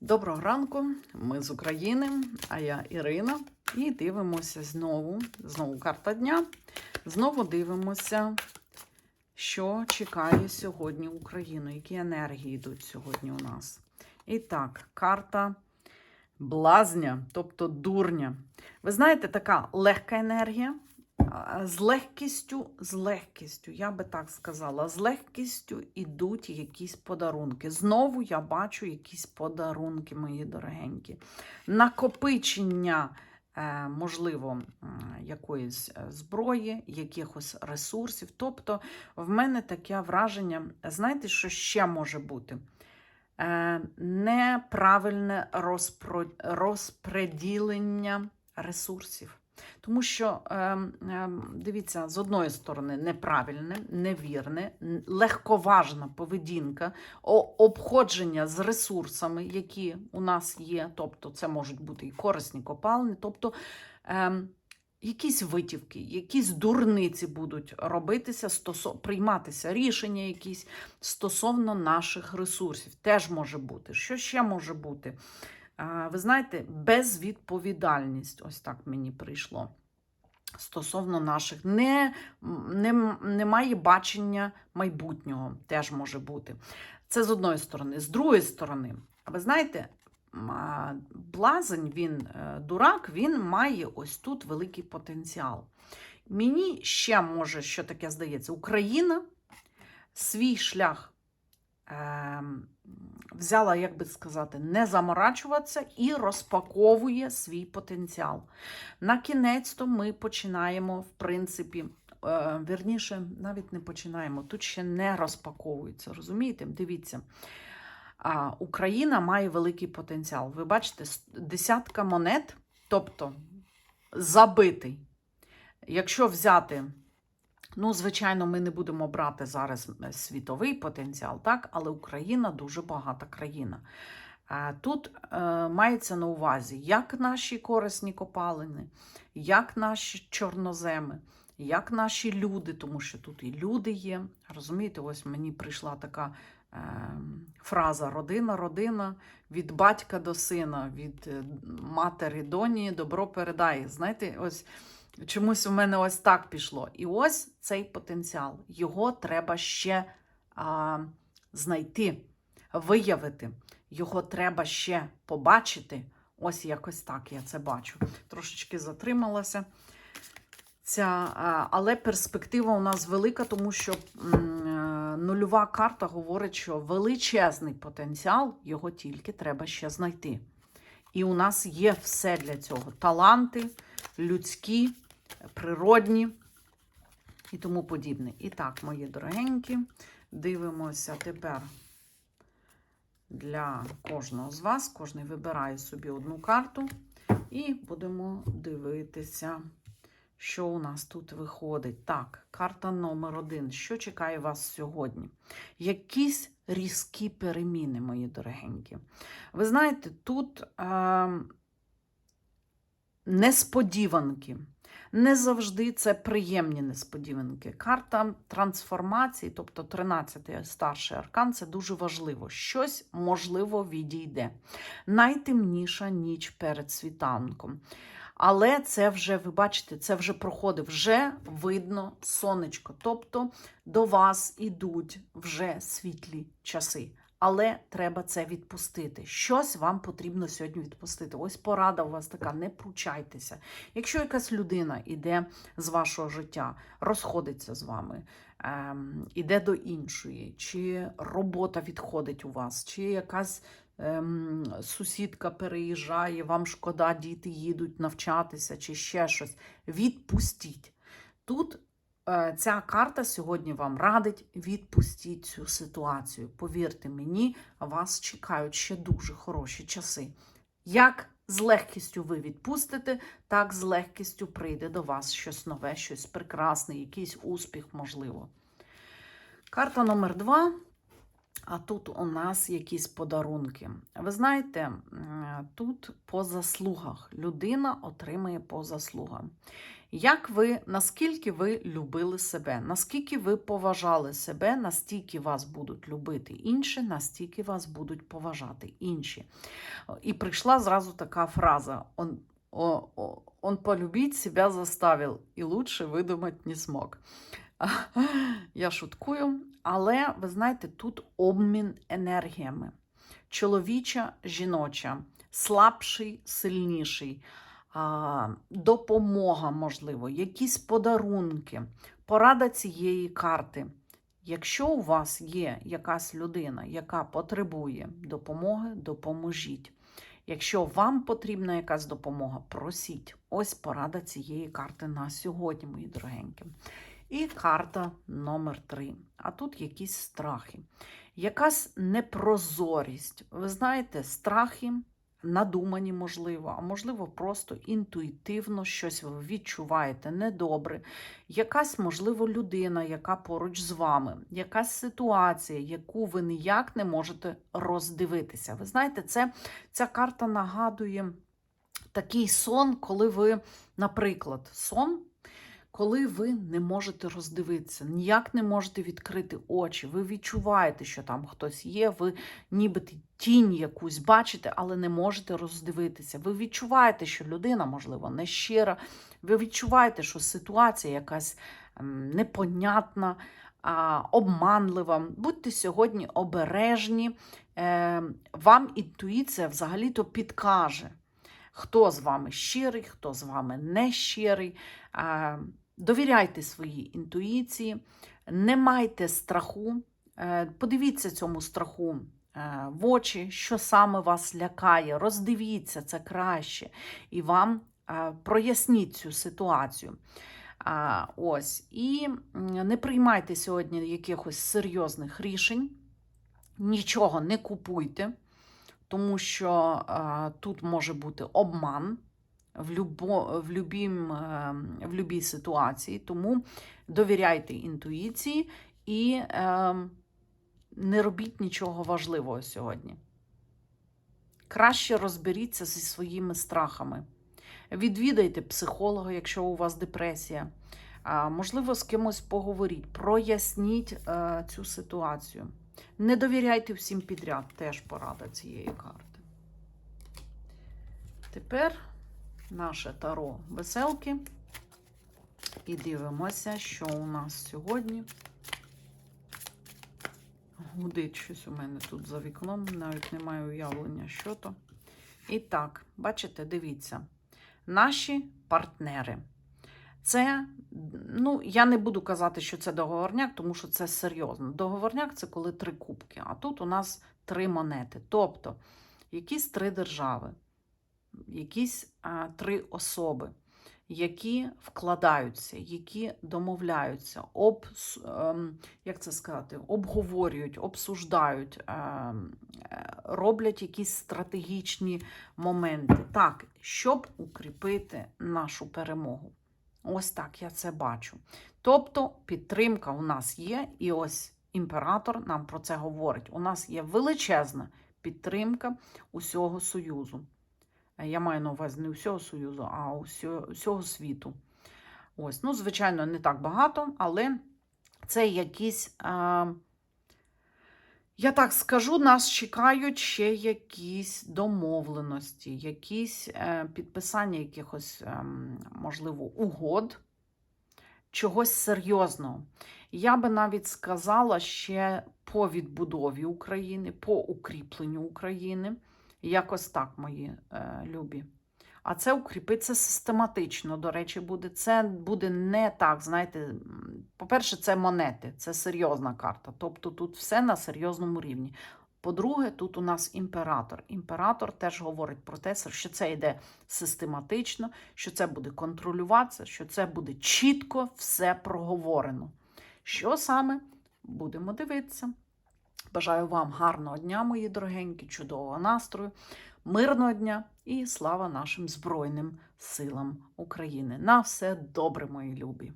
Доброго ранку, ми з України, а я Ірина. І дивимося знову, знову карта дня. Знову дивимося, що чекає сьогодні Україну, які енергії йдуть сьогодні у нас. І так, карта блазня, тобто дурня. Ви знаєте, така легка енергія. З легкістю, з легкістю, я би так сказала, з легкістю йдуть якісь подарунки. Знову я бачу якісь подарунки, мої дорогенькі. Накопичення, е, можливо, якоїсь е, зброї, якихось ресурсів. Тобто, в мене таке враження, знаєте, що ще може бути? Е, Неправильне розпреділення ресурсів. Тому що, ем, ем, дивіться, з одної сторони, неправильне, невірне, легковажна поведінка, обходження з ресурсами, які у нас є, тобто це можуть бути і корисні копалини, тобто ем, якісь витівки, якісь дурниці будуть робитися, прийматися рішення якісь стосовно наших ресурсів. Теж може бути. Що ще може бути? А, Ви знаєте, безвідповідальність, ось так мені прийшло. Стосовно наших, не, не, немає бачення майбутнього, теж може бути. Це з одної сторони. З другої сторони, ви знаєте, блазень, він е, дурак, він має ось тут великий потенціал. Мені ще може, що таке здається, Україна свій шлях ем, взяла, як би сказати, не заморачуватися і розпаковує свій потенціал. На кінець то ми починаємо, в принципі, е, вірніше, навіть не починаємо, тут ще не розпаковується. Розумієте? Дивіться. А, Україна має великий потенціал. Ви бачите, десятка монет, тобто забитий. Якщо взяти Ну, звичайно, ми не будемо брати зараз світовий потенціал, так, але Україна дуже багата країна. Е, Тут е, мається на увазі як наші корисні копалини, як наші чорноземи, як наші люди, тому що тут і люди є. Розумієте, ось мені прийшла така е, фраза родина, родина від батька до сина, від матері доні добро передає. Знаєте, ось. Чомусь у мене ось так пішло. І ось цей потенціал. Його треба ще а, знайти, виявити. Його треба ще побачити. Ось якось так я це бачу. Трошечки затрималася. Ця, але перспектива у нас велика, тому що е, нульова карта говорить, що величезний потенціал, його тільки треба ще знайти. І у нас є все для цього: таланти, людські, природні і тому подібне. І так, мої дорогенькі, дивимося тепер для кожного з вас. Кожний вибирає собі одну карту, і будемо дивитися, що у нас тут виходить. Так, карта номер один. Що чекає вас сьогодні? Якісь різкі переміни, мої дорогенькі. Ви знаєте, тут е, несподіванки. Не завжди це приємні несподіванки. Карта трансформації, тобто 13-й старший аркан, це дуже важливо. Щось можливо відійде. Найтемніша ніч перед світанком. Але це вже, ви бачите, це вже проходить, вже видно сонечко. Тобто до вас ідуть вже світлі часи. Але треба це відпустити. Щось вам потрібно сьогодні відпустити. Ось порада у вас така: не пручайтеся. Якщо якась людина іде з вашого життя, розходиться з вами, ем, іде до іншої, чи робота відходить у вас, чи якась ем, сусідка переїжджає, вам шкода, діти їдуть навчатися, чи ще щось. Відпустіть. Тут ця карта сьогодні вам радить відпустіть цю ситуацію. Повірте мені, вас чекають ще дуже хороші часи. Як з легкістю ви відпустите, так з легкістю прийде до вас щось нове, щось прекрасне, якийсь успіх, можливо. Карта номер два. А тут у нас якісь подарунки. Ви знаєте, тут по заслугах людина отримує по заслугам. Як ви, наскільки ви любили себе, наскільки ви поважали себе, настільки вас будуть любити інші, настільки вас будуть поважати інші. І прийшла зразу така фраза: он, о, о, он полюбить себя заставил, і лучше видумать не смог. Я шуткую, але ви знаєте, тут обмін енергіями. Чоловіча, жіноча, слабший, сильніший, допомога, можливо, якісь подарунки, порада цієї карти. Якщо у вас є якась людина, яка потребує допомоги, допоможіть. Якщо вам потрібна якась допомога, просіть. Ось порада цієї карти на сьогодні, мої дорогенькі. І карта номер 3. А тут якісь страхи, якась непрозорість. Ви знаєте, страхи надумані, можливо, а можливо, просто інтуїтивно щось ви відчуваєте недобре. Якась, можливо, людина, яка поруч з вами, якась ситуація, яку ви ніяк не можете роздивитися. Ви знаєте, це, ця карта нагадує такий сон, коли ви, наприклад, сон коли ви не можете роздивитися, ніяк не можете відкрити очі, ви відчуваєте, що там хтось є, ви ніби тінь якусь бачите, але не можете роздивитися. Ви відчуваєте, що людина, можливо, не щира, ви відчуваєте, що ситуація якась ем, непонятна, обманлива. Будьте сьогодні обережні, е, вам інтуїція взагалі-то підкаже. Хто з вами щирий, хто з вами не щирий. Е, Довіряйте своїй інтуїції, не майте страху, е, подивіться цьому страху е, в очі, що саме вас лякає, роздивіться це краще, і вам е, проясніть цю ситуацію. Ось. І не приймайте сьогодні якихось серйозних рішень, нічого не купуйте, тому що тут може бути обман в любо, в, любім, ем, в любій ситуації. Тому довіряйте інтуїції і е, не робіть нічого важливого сьогодні. Краще розберіться зі своїми страхами. Відвідайте психолога, якщо у вас депресія. Можливо, з кимось поговоріть, проясніть е, цю ситуацію. Не довіряйте всім підряд, теж порада цієї карти. Тепер наше таро веселки. І дивимося, що у нас сьогодні. Гудить щось у мене тут за вікном, навіть не маю уявлення, що то. І так, бачите, дивіться, наші партнери. Це, ну, я не буду казати, що це договорняк, тому що це серйозно. Договорняк це коли три кубки, а тут у нас три монети. Тобто, якісь три держави якісь три особи, які вкладаються, які домовляються, об, ем, як це сказати, обговорюють, обсуждають, ем, е, роблять якісь стратегічні моменти, так, щоб укріпити нашу перемогу. Ось так я це бачу. Тобто підтримка у нас є, і ось імператор нам про це говорить. У нас є величезна підтримка усього Союзу. Я маю на увазі не всього Союзу, а усього, світу. Ось, ну, звичайно, не так багато, але це якісь, я так скажу, нас чекають ще якісь домовленості, якісь е, підписання якихось, е, можливо, угод, чогось серйозного. Я би навіть сказала ще по відбудові України, по укріпленню України. Якось так, мої е, любі. А це укріпиться систематично, до речі, буде. Це буде не так, знаєте, по-перше, це монети, це серйозна карта. Тобто тут все на серйозному рівні. По-друге, тут у нас імператор. Імператор теж говорить про те, що це йде систематично, що це буде контролюватися, що це буде чітко все проговорено. Що саме будемо дивитися? Бажаю вам гарного дня, мої дорогенькі, чудового настрою, мирного дня і слава нашим Збройним силам України. На все добре, мої любі!